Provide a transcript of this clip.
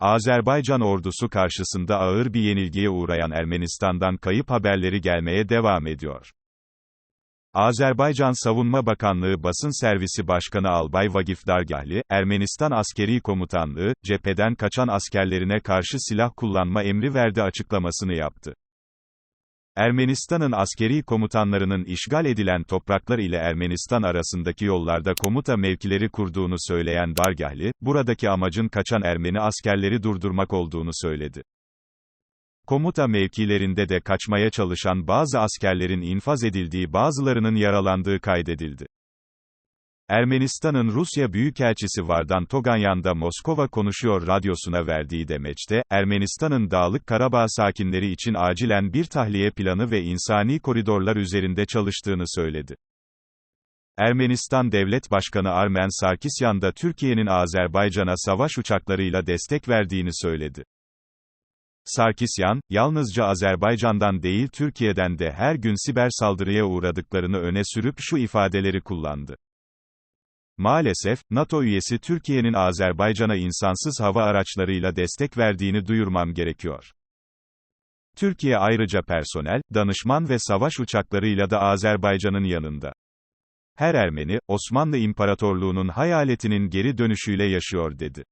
Azerbaycan ordusu karşısında ağır bir yenilgiye uğrayan Ermenistan'dan kayıp haberleri gelmeye devam ediyor. Azerbaycan Savunma Bakanlığı Basın Servisi Başkanı Albay Vagif Dargahli, Ermenistan Askeri Komutanlığı, cepheden kaçan askerlerine karşı silah kullanma emri verdi açıklamasını yaptı. Ermenistan'ın askeri komutanlarının işgal edilen topraklar ile Ermenistan arasındaki yollarda komuta mevkileri kurduğunu söyleyen Dargahli, buradaki amacın kaçan Ermeni askerleri durdurmak olduğunu söyledi. Komuta mevkilerinde de kaçmaya çalışan bazı askerlerin infaz edildiği bazılarının yaralandığı kaydedildi. Ermenistan'ın Rusya Büyükelçisi Vardan Toganyan da Moskova konuşuyor radyosuna verdiği demeçte, Ermenistan'ın Dağlık Karabağ sakinleri için acilen bir tahliye planı ve insani koridorlar üzerinde çalıştığını söyledi. Ermenistan Devlet Başkanı Armen Sarkisyan da Türkiye'nin Azerbaycan'a savaş uçaklarıyla destek verdiğini söyledi. Sarkisyan, yalnızca Azerbaycan'dan değil Türkiye'den de her gün siber saldırıya uğradıklarını öne sürüp şu ifadeleri kullandı. Maalesef, NATO üyesi Türkiye'nin Azerbaycan'a insansız hava araçlarıyla destek verdiğini duyurmam gerekiyor. Türkiye ayrıca personel, danışman ve savaş uçaklarıyla da Azerbaycan'ın yanında. Her Ermeni, Osmanlı İmparatorluğu'nun hayaletinin geri dönüşüyle yaşıyor dedi.